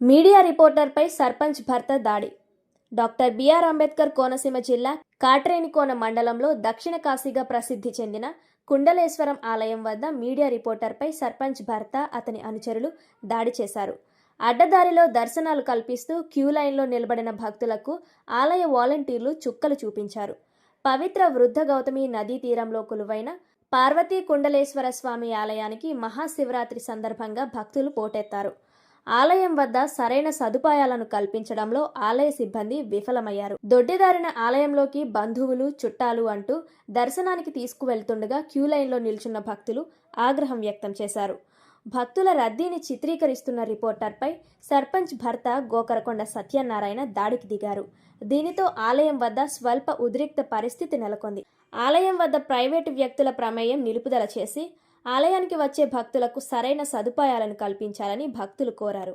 Media రిపోర్టర్పై sarpanch భర్త దాడి. Doctor BR Ambedkar Konaseema జిల్లా కాట్రేనికోన మండలంలో దక్షిణ కాశీగా ప్రసిద్ధి చెందిన కుండలేశ్వరం ఆలయం వద్ద మీడియా రిపోర్టర్పై సర్పంచ్ భర్త అతని అనుచరులు దాడి చేశారు. అడ్డదారిలో దర్శనాలు కల్పిస్తూ క్యూ లైన్లో నిలబడిన భక్తులకు ఆలయ వాలంటీర్లు చుక్కలు చూపించారు. పవిత్ర వృద్ధ గౌతమి నదీ తీరంలో కొలువైన పార్వతీ కుండలేశ్వర స్వామి ఆలయానికి మహాశివరాత్రి సందర్భంగా భక్తులు పోటెత్తారు. ఆలయం వద్ద సరైన సదుపాయాలను కల్పించడంలో ఆలయ సిబ్బంది విఫలమయ్యారు. దొడ్డిదారిన ఆలయంలోకి బంధువులు చుట్టాలు అంటూ దర్శనానికి తీసుకువెళ్తుండగా క్యూ లైన్లో నిల్చున్న భక్తులు ఆగ్రహం వ్యక్తం చేశారు. భక్తుల రద్దీని చిత్రీకరిస్తున్న రిపోర్టర్పై సర్పంచ్ భర్త గోకరకొండ సత్యనారాయణ దాడికి దిగారు. దీనితో ఆలయం వద్ద స్వల్ప ఉద్రిక్త పరిస్థితి నెలకొంది. ఆలయం వద్ద ప్రైవేటు వ్యక్తుల ప్రమేయం నిలుపుదల చేసి ఆలయానికి వచ్చే భక్తులకు సరైన సదుపాయాలను కల్పించాలని భక్తులు కోరారు.